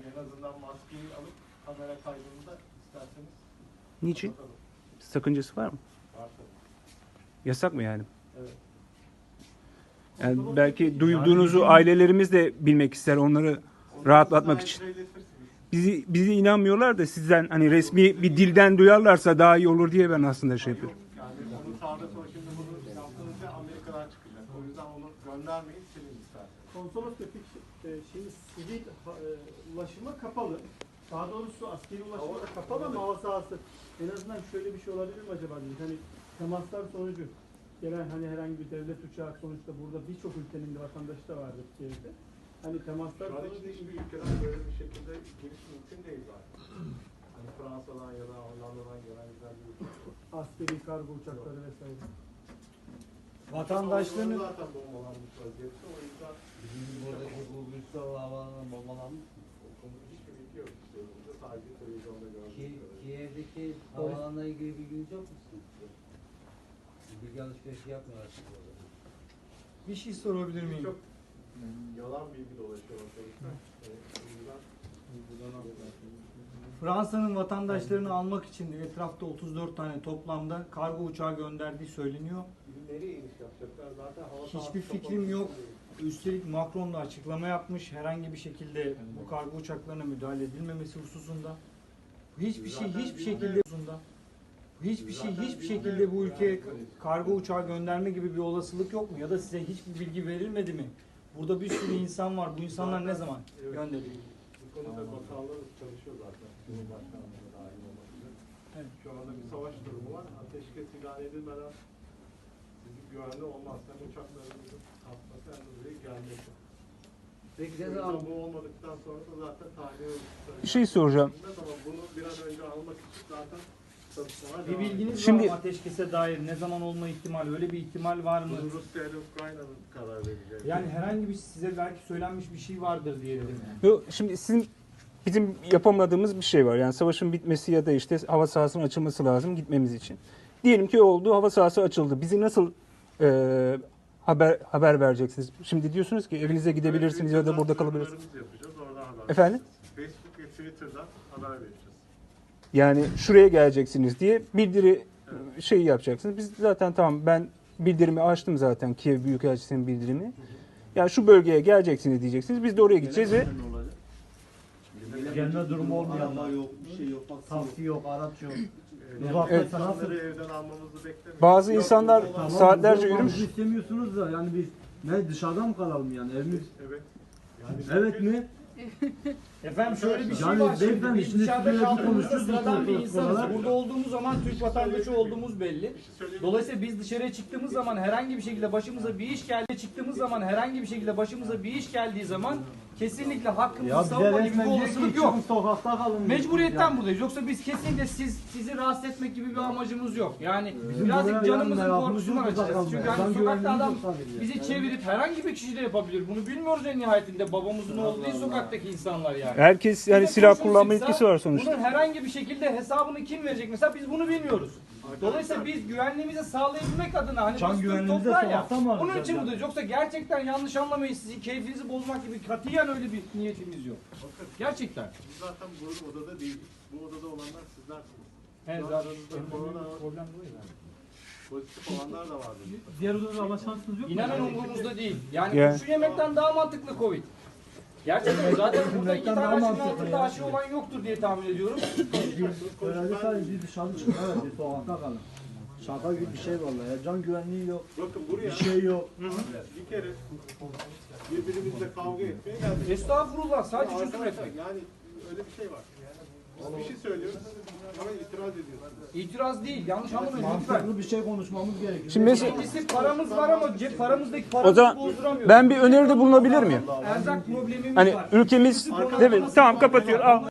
Yani en azından maskeyi alıp kamera kaydını da isterseniz Niçin? bakalım. Sakıncası var mı? Var tabii. Yasak mı yani? Evet. Yani belki duyduğunuzu ailelerimiz de bilmek ister onları rahatlatmak için. Bizi bizi inanmıyorlar da sizden hani resmi bir dilden duyarlarsa daha iyi olur diye ben aslında şey yapıyorum. Yani onu sağda sonra şimdi bunu yaptığınızda Amerika'dan çıkacak. O yüzden onu göndermeyin silin isterseniz. Konsolos Tepik e, şeyi sivil ha- e, ulaşıma kapalı. Daha doğrusu askeri ulaşıma da kapalı ama hava sahası. En azından şöyle bir şey olabilir mi acaba dedik. Hani temaslar sonucu gelen hani herhangi bir devlet uçağı sonuçta burada birçok ülkenin de vatandaşı da vardır Türkiye'de. Hani temaslar Şu an sonucu hiçbir ülkeden böyle bir şekilde giriş mümkün değil zaten. Hani Fransa'dan ya da Hollanda'dan gelen güzel bir ülke. askeri kargo uçakları vesaire. Vatandaşlarını Onlar zaten bombalanmış vaziyette. O yüzden bizim buradaki bu Gülsal Havaalanı'na bombalanmış mı? o konuda hiçbir bilgi yok. İşte burada sadece televizyonda Ki, gördük. Kiev'deki havaalanına ilgili bilginiz yok musunuz? Bilgi alışverişi yapmıyorlar şimdi orada. Bir şey sorabilir miyim? Çok yalan bilgi dolaşıyor ortalıkta. Fransa'nın vatandaşlarını almak için etrafta 34 tane toplamda kargo uçağı gönderdiği söyleniyor. nereye iniş yapacaklar? Zaten hava Hiçbir fikrim yok. Üstelik Macron da açıklama yapmış. Herhangi bir şekilde bu kargo uçaklarına müdahale edilmemesi hususunda. Hiçbir şey hiçbir şekilde de- hususunda. Hiçbir şey hiçbir şekilde bu ülkeye kargo uçağı gönderme gibi bir olasılık yok mu? Ya da size hiçbir bilgi verilmedi mi? Burada bir sürü insan var. Bu insanlar ne zaman gönderildi? Bu konuda bakanlarımız çalışıyor zaten. Cumhurbaşkanlığı da dahil olmak üzere. Evet. Şu anda bir savaş durumu var. Ateşkes ilan edilmeden güvenli olmaz. Hem uçaklarımızın kalkması buraya gelmesi. Peki ne zaman bu olmadıktan sonra da zaten tahliye Bir şey soracağım. Ama bunu bir an önce almak için zaten çalışmalar Bir devam ediyor. bilginiz Şimdi- var mı ateşkese dair ne zaman olma ihtimali öyle bir ihtimal var mı? Bunu Rusya ile Ukrayna'nın karar verecek. Yani herhangi bir size belki söylenmiş bir şey vardır diye dedim yani. Yok, şimdi sizin bizim yapamadığımız bir şey var. Yani savaşın bitmesi ya da işte hava sahasının açılması lazım gitmemiz için. Diyelim ki oldu, hava sahası açıldı. Bizi nasıl e, haber haber vereceksiniz? Şimdi diyorsunuz ki evinize gidebilirsiniz ya da burada kalabilirsiniz. Yapacağız, oradan haber Efendim? vereceğiz. Facebook ve Twitter'dan haber vereceğiz. Yani şuraya geleceksiniz diye bildiri e, şeyi yapacaksınız. Biz zaten tamam ben bildirimi açtım zaten Kiev Büyükelçisi'nin bildirimi. Yani şu bölgeye geleceksiniz diyeceksiniz. Biz de oraya gideceğiz ve Gelme durumu olmayanlar yok, bir şey yok, taksi yok, araç yok. Ee, Uzaktaysa insanları nasıl? evden almamızı beklemiyoruz. bazı insanlar Tamam, saatlerce yürümüş. istemiyorsunuz da yani biz ne dışarıda mı kalalım yani evimiz? Evet. Yani Evet mi? Efendim şöyle bir şey Yani var şimdi. Biz şimdi dışarıda kaldığımızda sıradan bir insanız. Burada olduğumuz zaman Türk vatandaşı olduğumuz belli. Şey. Dolayısıyla biz dışarıya çıktığımız zaman herhangi bir şekilde başımıza bir iş geldi çıktığımız zaman herhangi bir şekilde başımıza bir iş geldiği zaman kesinlikle hakkımızı savunma gibi bir olasılık yok. sokakta kalın. Mecburiyetten buradayız. Yoksa biz kesinlikle siz sizi rahatsız etmek gibi bir amacımız yok. Yani Bizim birazcık buraya canımızın yani korkusundan açacağız. Çünkü kalmaya. hani Can sokakta adam yok sadece. bizi çevirip herhangi bir kişi de yapabilir. Bunu bilmiyoruz en nihayetinde. Babamızın oğlu değil sokaktaki insanlar yani. Herkes yani de silah kurşun kullanma sıksa, yetkisi var sonuçta. Bunun herhangi bir şekilde hesabını kim verecek mesela biz bunu bilmiyoruz. Dolayısıyla biz güvenliğimizi sağlayabilmek adına hani Can güvenliğimize toprağı ya. sokakta mı Onun arayacağız için yani? buradayız. Yoksa gerçekten yanlış anlamayın sizin keyfinizi bozmak gibi katiyen öyle bir niyetimiz yok. Bakın, Gerçekten. biz zaten bu odada değiliz. Bu odada olanlar sizlersiniz. Evet, Şu an zaten aranızda korona problem bu yani. pozitif olanlar da vardır. Diğer odada alma şansınız yok mu? İnanın umurumuzda değil. Yani Yani- şu yemekten daha mantıklı Covid. Gerçekten zaten burada iki Yemekten daha tane aşının mantıklı altında aşı olan yoktur diye tahmin ediyorum. Herhalde sadece dışarı çıkın, evet sokakta kalın. Şaka gibi bir şey vallahi ya. Can güvenliği yok, Bakın buraya bir şey yok. bir kere birbirimizle kavga etmeye geldik. Estağfurullah sadece çözüm etmek. Yani öyle bir şey var. Biz bir şey söylüyoruz ama itiraz ediyorsunuz. İtiraz değil yanlış anlamayın lütfen. Mantıklı bir şey konuşmamız gerekiyor. Şimdi mesela Birincisi paramız var ama cep paramızdaki o paramızı zaman bozduramıyoruz. ben bir öneride bulunabilir miyim? Erzak problemimiz Hani var. ülkemiz değil mi? Tamam kapatıyor. Al.